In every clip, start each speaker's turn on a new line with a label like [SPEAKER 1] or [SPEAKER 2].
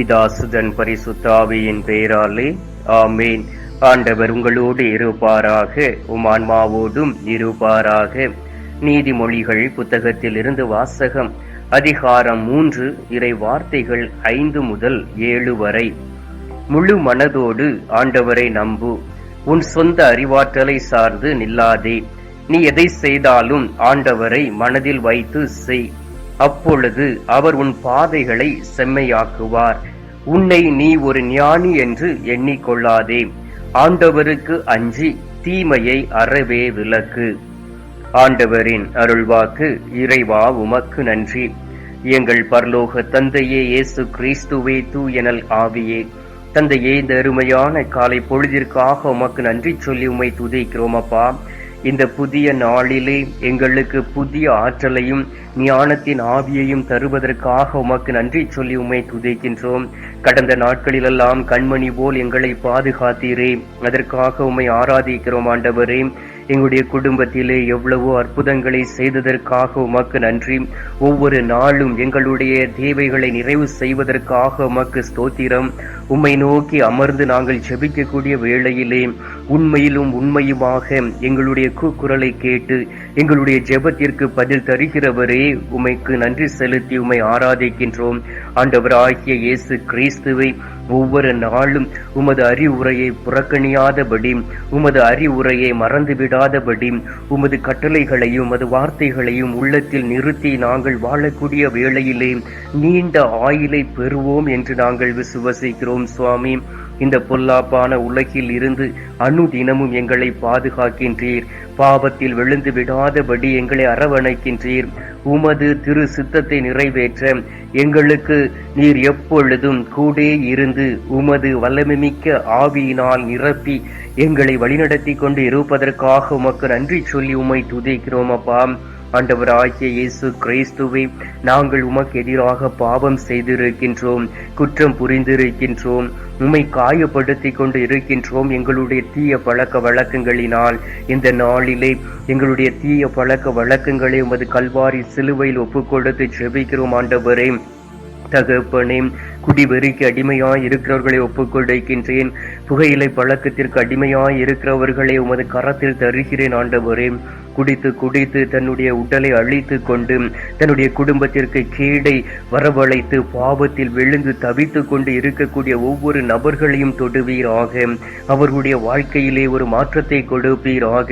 [SPEAKER 1] பிதாசுதன் பரிசுத்தாவியின் பெயராலே ஆமேன். ஆண்டவர் உங்களோடு இருப்பாராக உமான்மாவோடும் இருப்பாராக. நீதிமொழிகள் புத்தகத்திலிருந்து வாசகம் அதிகாரம் மூன்று இறை வார்த்தைகள் ஐந்து முதல் ஏழு வரை. முழு மனதோடு ஆண்டவரை நம்பு. உன் சொந்த அறிவாற்றலை சார்ந்து நில்லாதே. நீ எதை செய்தாலும் ஆண்டவரை மனதில் வைத்து செய். அப்பொழுது அவர் உன் பாதைகளை செம்மையாக்குவார். உன்னை நீ ஒரு ஞானி என்று எண்ணிக்கொள்ளாதே. ஆண்டவருக்கு அஞ்சி தீமையை அறவே விலக்கு. ஆண்டவரின் அருள்வாக்கு இறைவா உமக்கு நன்றி. எங்கள் பரலோக தந்தையே இயேசு கிறிஸ்துவே தூயனல் ஆவியே. தந்தையே இந்த அருமையான காலை பொழுதிற்காக உமக்கு நன்றி சொல்லி உம்மை துதிக்கிறோம் அப்பா. இந்த புதிய நாளிலே எங்களுக்கு புதிய ஆற்றலையும் ஞானத்தின் ஆவியையும் தருவதற்காக உமக்கு நன்றி சொல்லி உம்மை துதிக்கின்றோம். கடந்த நாட்களிலெல்லாம் கண்மணி போல் எங்களை பாதுகாத்தீரே. அதற்காக உம்மை ஆராதிக்கிறோம் ஆண்டவரே. எங்களுடைய குடும்பத்திலே எவ்வளவோ அற்புதங்களை செய்ததற்காக உமக்கு நன்றி. ஒவ்வொரு நாளும் எங்களுடைய தேவைகளை நிறைவு செய்வதற்காக உமக்கு ஸ்தோத்திரம். உம்மை நோக்கி அமர்ந்து நாங்கள் ஜெபிக்கக்கூடிய வேளையிலே உண்மையிலும் உண்மையுமாக எங்களுடைய கூக்குரலை கேட்டு எங்களுடைய ஜெபத்திற்கு பதில் தருகிறவரே உமைக்கு நன்றி செலுத்தி உம்மை ஆராதிக்கின்றோம். ஆண்டவராகிய இயேசு கிறிஸ்துவை ஒவ்வொரு நாளும் உமது அறிவுரையை புறக்கணியாதபடி உமது அறிவுரையை மறந்துவிடாதபடி உமது கட்டளைகளையும் உமது வார்த்தைகளையும் உள்ளத்தில் நிறுத்தி நாங்கள் வாழக்கூடிய வேளையிலே நீண்ட ஆயிலை பெறுவோம் என்று நாங்கள் விசுவசிக்கிறோம் சுவாமி. இந்த பொல்லாப்பான உலகில் இருந்து அனுதினமும் எங்களை பாதுகாக்கின்றீர். பாவத்தில் விழுந்து விடாதபடி எங்களை அரவணைக்கின்றீர். உமது திரு சித்தத்தை நிறைவேற்ற எங்களுக்கு நீர் எப்பொழுதும் கூட இருந்து உமது வல்லமைமிக்க ஆவியினால் நிரப்பி எங்களை வழிநடத்தி கொண்டு இருப்பதற்காக உமக்கு நன்றி சொல்லி உம்மை துதிக்கிறோம் அப்பா. ஆண்டவர் ஆகிய இயேசு கிறிஸ்துவை நாங்கள் உமக்கு எதிராக பாவம் செய்திருக்கின்றோம் குற்றம் புரிந்திருக்கின்றோம் உம்மை காயப்படுத்தி கொண்டு இருக்கின்றோம் எங்களுடைய தீய பழக்க வழக்கங்களினால். இந்த நாளிலே எங்களுடைய தீய பழக்க வழக்கங்களை உமது கல்வாரி சிலுவையில் ஒப்புக்கொடுத்து ஜெபிக்கிறோம் ஆண்டவரே. தகப்பனே குடிவெறிக்கு அடிமையாய் இருக்கிறவர்களை ஒப்புக்கொடுக்கின்றேன். புகையிலை பழக்கத்திற்கு அடிமையாய் இருக்கிறவர்களை உமது கரத்தில் தருகிறேன் ஆண்டவரே. குடித்து குடித்து தன்னுடைய உடலை அழித்து கொண்டு தன்னுடைய குடும்பத்திற்கு கேடை வரவழைத்து பாவத்தில் விழுந்து தவித்து கொண்டு இருக்கக்கூடிய ஒவ்வொரு நபர்களையும் தொடுவீராக. அவர்களுடைய வாழ்க்கையிலே ஒரு மாற்றத்தை கொடுப்பீராக.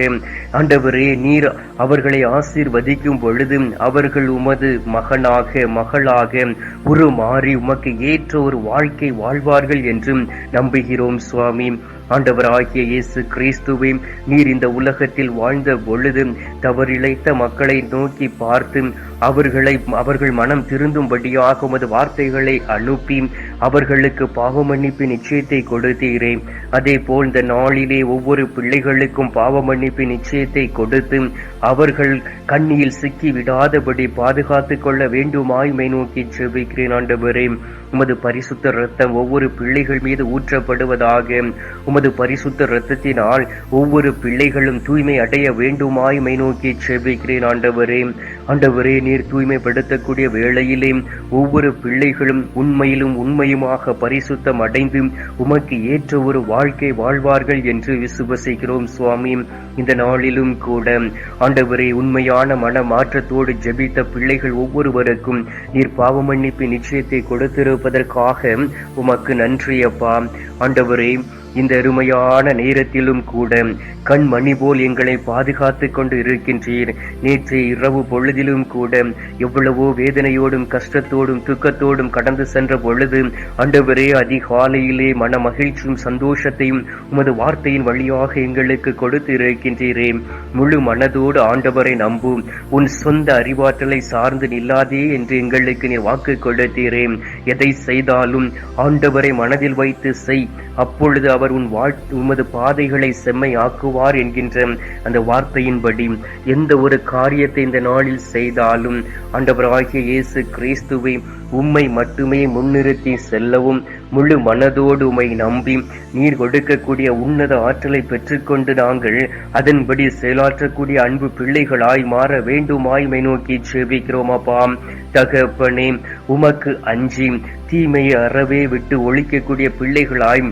[SPEAKER 1] ஆண்டவரே நீர் அவர்களை ஆசீர்வதிக்கும் பொழுது அவர்கள் உமது மகனாக மகளாக உருமாறி உமக்கு ஏற்ற ஒரு வாழ்க்கை வாழ்வார்கள் என்றும் நம்புகிறோம் சுவாமி. ஆண்டவராகிய இயேசு கிறிஸ்துவை நீர் இந்த உலகத்தில் வாழ்ந்த பொழுது தவறிழைத்த மக்களை நோக்கி பார்த்து அவர்களை அவர்கள் மனம் திருந்தும்படியாக உமது வார்த்தைகளை அனுப்பி அவர்களுக்கு பாவமன்னிப்பு நிச்சயத்தை கொடுத்தீரே. அதே போல் இந்த நாளிலே ஒவ்வொரு பிள்ளைகளுக்கும் பாவமன்னிப்பு நிச்சயத்தை கொடுத்து அவர்கள் கண்ணியில் சிக்கி விடாதபடி பாதுகாத்து கொள்ள வேண்டுமாய்மை நோக்கி செபிக்கிறேன் ஆண்டவரே. உமது பரிசுத்த ரத்தம் ஒவ்வொரு பிள்ளைகள் மீது ஊற்றப்படுவதாக உமது பரிசுத்த ரத்தத்தினால் ஒவ்வொரு பிள்ளைகளும் தூய்மை அடைய வேண்டுமாய் மை நோக்கி செபிக்கிறேன் ஆண்டவரே. ஆண்டவரே நீர் தூய்மைப்படுத்தக்கூடிய வேளையிலே ஒவ்வொரு பிள்ளைகளும் உண்மையிலும் உண்மையுமாக பரிசுத்தம் அடைந்து உமக்கு ஏற்ற ஒரு வாழ்க்கை வாழ்வார்கள் என்று விசுவசிக்கிறோம் சுவாமி. இந்த நாளிலும் கூட ஆண்டவரே உண்மையான மன மாற்றத்தோடு ஜெபித்த பிள்ளைகள் ஒவ்வொருவருக்கும் நீர் பாவமன்னிப்பு நிச்சயத்தை கொடுத்திருப்பதற்காக உமக்கு நன்றி அப்பா ஆண்டவரே இந்த அருமையான நேரத்திலும் கூட கண் மணி போல் எங்களை பாதுகாத்துக் கொண்டு இருக்கின்றீர். நேற்று இரவு பொழுதிலும் கூட எவ்வளவோ வேதனையோடும் கஷ்டத்தோடும் துக்கத்தோடும் கடந்து சென்ற பொழுது அண்டவரே அதிகாலையிலே மன மகிழ்ச்சியும் சந்தோஷத்தையும் உமது வார்த்தையின் வழியாக எங்களுக்கு கொடுத்து இருக்கின்றீரே முழு மனதோடு ஆண்டவரை நம்பும் உன் சொந்த அறிவாற்றலை சார்ந்து நில்லாதே என்று எங்களுக்கு நீ வாக்கு கொடுத்தீரே. எதை செய்தாலும் ஆண்டவரை மனதில் வைத்து செய். அப்பொழுது அவர் உன் வாழ் உமது பாதைகளை செம்மை ஆக்குவார் என்கின்ற அந்த வார்த்தையின்படி எந்த ஒரு காரியத்தை இந்த நாளில் செய்தாலும் ஆண்டவராகிய இயேசு கிறிஸ்துவை உம்மை மட்டுமே முன்னிறுத்தி செல்லவும் முழு மனதோடு உமை நம்பி நீர் கொடுக்கக்கூடிய உன்னத ஆற்றலை பெற்றுக்கொண்டு நாங்கள் அதன்படி செயலாற்றக்கூடிய அன்பு பிள்ளைகளாய் மாற வேண்டுமாய் மை நோக்கி செபிக்கிறோம் அப்பா. தகப்பனே உமக்கு அஞ்சி தீமையை அறவே விட்டு ஒழிக்கக்கூடிய பிள்ளைகளாய்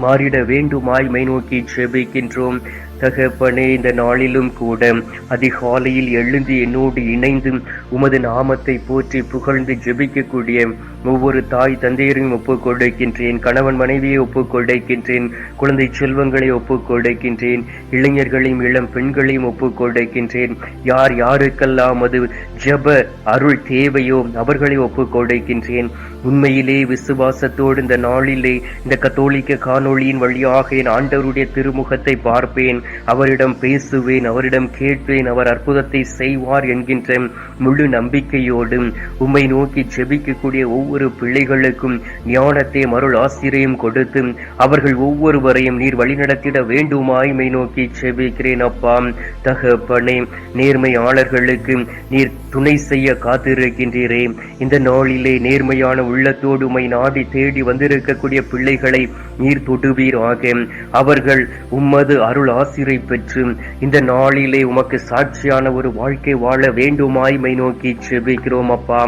[SPEAKER 1] மாறிட வேண்டுமாய் மை நோக்கி ஜெபிக்கின்றோம். தகப்பனே இந்த நாளிலும் கூட அதிகாலையில் எழுந்து என்னோடு இணைந்து உமது நாமத்தை போற்றி புகழ்ந்து ஜெபிக்கக்கூடிய ஒவ்வொரு தாய் தந்தையரையும் ஒப்புக் கொடுக்கின்றேன். கணவன் மனைவியை ஒப்புக் கொடுக்கின்றேன். குழந்தை செல்வங்களை ஒப்புக் கொடுக்கின்றேன். இளைஞர்களையும் இளம் பெண்களையும் ஒப்புக் கொடுக்கின்றேன். யார் யாருக்கெல்லாம் அது ஜப அருள் தேவையோ அவர்களை ஒப்புக் கொடுக்கின்றேன். உண்மையிலே விசுவாசத்தோடு இந்த நாளிலே இந்த கத்தோலிக்க காணொளியின் வழியாக என் ஆண்டவருடைய திருமுகத்தை பார்ப்பேன். அவரிடம் பேசுவேன் அவரிடம் கேட்பேன் அவர் அற்புதத்தை செய்வார் என்கின்ற முழு நம்பிக்கையோடும் உம்மை நோக்கி செபிக்கக்கூடிய ஒவ்வொரு பிள்ளைகளுக்கும் ஞானத்தை மருள் ஆசிரியம் கொடுத்து அவர்கள் ஒவ்வொருவரையும் நீர் வழிநடத்திட வேண்டுமாய்மை நோக்கி செபிக்கிறேன் அப்பா. தகப்பனே நேர்மையாளர்களுக்கு நீர் துணை செய்ய காத்திருக்கின்றீரே. இந்த நாளிலே நேர்மையான உள்ளத்தோடு உமை நாடி தேடி வந்திருக்கக்கூடிய பிள்ளைகளை நீர் தொடுவீராக. அவர்கள் உம்மது அருள் ஆசிரை பெற்று இந்த நாளிலே உமக்கு சாட்சியான ஒரு வாழ்க்கை வாழ வேண்டுமாய் மை நோக்கி செபிக்கிறோம் அப்பா.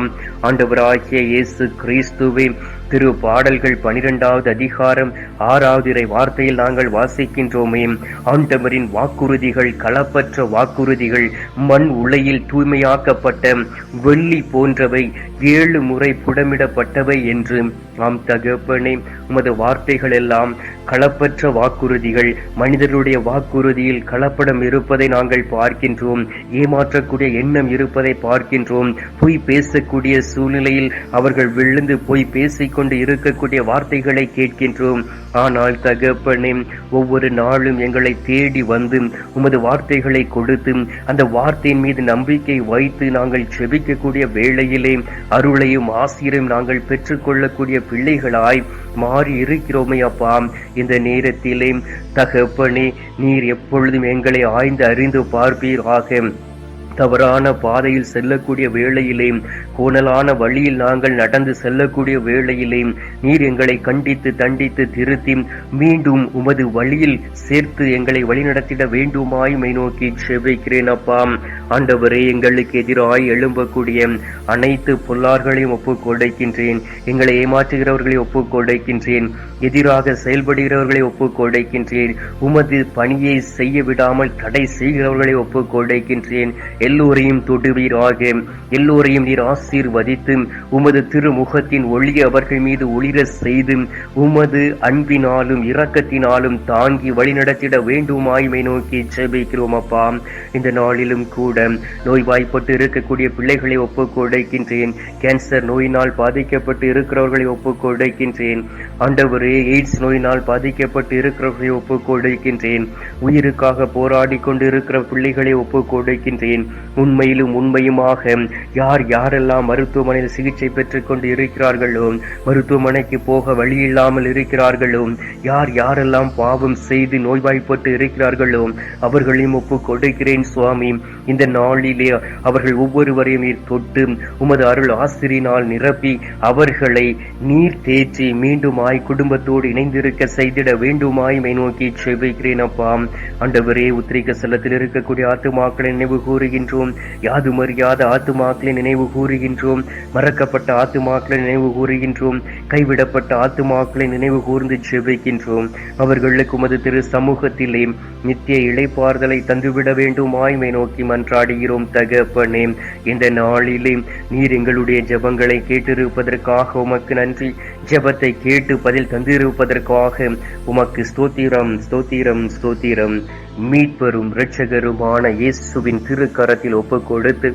[SPEAKER 1] ஆண்டவராகிய இயேசு கிறிஸ்துவே திரு பாடல்கள் பனிரெண்டாவது அதிகாரம் ஆறாவது இறை வார்த்தையில் நாங்கள் வாசிக்கின்றோமே. ஆண்டவரின் வாக்குறுதிகள் களப்பற்ற வாக்குறுதிகள் மண் உலையில் தூய்மையாக்கப்பட்ட வெள்ளி போன்றவை ஏழு முறை புடமிடப்பட்டவை என்று ஆம் தகப்பனே உமது வார்த்தைகள் எல்லாம் களப்பற்ற வாக்குறுதிகள் மனிதர்களுடைய வாக்குறுதியில் கலப்படம் இருப்பதை நாங்கள் பார்க்கின்றோம் ஏமாற்றக்கூடிய எண்ணம் இருப்பதை பார்க்கின்றோம் பொய் பேசக்கூடிய சூழ்நிலையில் அவர்கள் விழுந்து பொய் பேசிக்கொண்டு இருக்கக்கூடிய வார்த்தைகளை கேட்கின்றோம். ஆனால் தகப்பனே ஒவ்வொரு நாளும் எங்களை தேடி வந்து உமது வார்த்தைகளை கொடுத்து அந்த வார்த்தையின் மீது நம்பிக்கை வைத்து நாங்கள் செபிக்கக்கூடிய வேளையிலே அருளையும் ஆசிரியரும் நாங்கள் பெற்றுக்கொள்ளக்கூடிய பிள்ளைகளாய் மாறி இருக்கிறோமே அப்பா. இந்த நேரத்திலே தகப்பனே நீர் எப்பொழுதும் எங்களை ஆய்ந்து அறிந்து பார்ப்பீராக. தவறான பாதையில் செல்லக்கூடிய வேளையிலே கோணலான வழியில் நாங்கள் நடந்து செல்லக்கூடிய வேளையிலே நீர் எங்களை கண்டித்து தண்டித்து திருத்தி மீண்டும் உமது வழியில் சேர்த்து எங்களை வழிநடத்திட வேண்டுமாய் மை நோக்கி செவிக்கிறேன் அப்பா. ஆண்டவரே எங்களுக்கு எதிராய் எழும்பக்கூடிய அனைத்து பொல்லார்களையும் ஒப்புக்கொடைக்கின்றேன். எங்களை ஏமாற்றுகிறவர்களை ஒப்புக்கொடைக்கின்றேன். எதிராக செயல்படுகிறவர்களை ஒப்புக்கொடைக்கின்றேன். உமது பணியை செய்ய விடாமல் தடை செய்கிறவர்களை ஒப்புக்கொடைக்கின்றேன். எல்லோரையும் தொடுவீராக. எல்லோரையும் நீர் ஆசீர்வதித்து உமது திருமுகத்தின் ஒளி அவர்கள் மீது ஒளிர செய்து உமது அன்பினாலும் இரக்கத்தினாலும் தாங்கி வழிநடத்திட வேண்டுமாய்மை நோக்கி ஜெபிக்கிறோம் அப்பா. இந்த நாளிலும் கூட நோய்வாய்ப்பட்டு இருக்கக்கூடிய பிள்ளைகளை ஒப்புக் கொடுக்கின்றேன். கேன்சர் நோயினால் பாதிக்கப்பட்டு இருக்கிறவர்களை ஒப்புக் கொடுக்கின்றேன். ஆண்டவரே எய்ட்ஸ் நோயினால் பாதிக்கப்பட்டு இருக்கிறவர்களை ஒப்புக் கொடுக்கின்றேன். உயிருக்காக போராடி கொண்டு இருக்கிற பிள்ளைகளை ஒப்புக் கொடுக்கின்றேன். உண்மையிலும் உண்மையுமாக யார் யாரெல்லாம் மருத்துவமனையில் சிகிச்சை பெற்றுக் கொண்டு இருக்கிறார்களோ? மருத்துவமனைக்கு போக வழி இல்லாமல் இருக்கிறார்களோ? யார் யாரெல்லாம் பாவம் செய்து நோய்வாய்ப்பட்டு இருக்கிறார்களோ? அவர்களையும் ஒப்பு கொடுக்கிறேன் சுவாமி. இந்த நாளிலே அவர்கள் ஒவ்வொருவரையும் நீர் தொட்டு உமது அருள் ஆசிரியினால் நிரப்பி அவர்களை நீர் தேய்ச்சி மீண்டுமாய் குடும்பத்தோடு இணைந்திருக்க செய்திட வேண்டுமாய் மை நோக்கி செவிக்கிறேன் அப்பா. ஆண்டவரே உத்திரிக்க செல்லத்தில் இருக்கக்கூடிய ஆத்துமாக்களை நினைவு கூறுகின்றோம். யாது மரியாத ஆத்துமாக்களை நினைவு கூறுகின்றோம். மறக்கப்பட்ட ஆத்துமாக்களை நினைவு கூறுகின்றோம். கைவிடப்பட்ட ஆத்துமாக்களை நினைவு கூர்ந்து ஜெபிக்கின்றோம் அவர்களுக்கு உமது திரு சமூகத்திலே நித்திய இழைப்பார்தலை தந்துவிட வேண்டும் ஆய்மை நோக்கி மன்றாடுகிறோம் தகப்பனே. இந்த நாளிலே நீர் எங்களுடைய ஜபங்களை கேட்டிருப்பதற்காக உமக்கு நன்றி. ஜபத்தை கேட்டு பதில் தந்திருப்பதற்காக உமக்கு ஸ்தோத்திரம் ஸ்தோத்திரம் ஸ்தோத்திரம். மீட்பரும் இரட்சகருமான இயேசுவின் திருக்கரத்தில் ஒப்பு கொடுத்து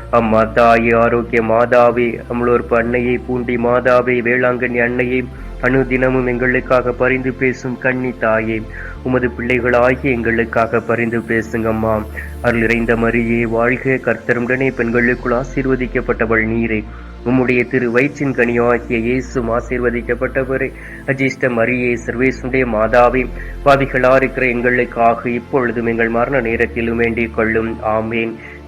[SPEAKER 1] அம்மா தாயே ஆரோக்கிய மாதாவே அமலோர்ப்பு அன்னையை பூண்டி மாதாவே வேளாங்கண்ணி அன்னையை அனுதினமும் எங்களுக்காக பரிந்து பேசும் கண்ணி தாயே உமது பிள்ளைகளாகி எங்களுக்காக பரிந்து பேசுங்கம்மா. அருள் இறைந்த மரியே வாழ்க கர்த்தருடனே பெண்களுக்குள் ஆசீர்வதிக்கப்பட்டவள் நீரே. உம்முடைய திரு வயிற்றின் கனியாகிய இயேசும் ஆசீர்வதிக்கப்பட்டவரே. அஜிஷ்ட மரியே சர்வேசுடைய மாதாவே பாவிகளா இருக்கிற எங்களுக்காக இப்பொழுதும் எங்கள் மரண நேரத்திலும் வேண்டிக் கொள்ளும். ஆமேன்.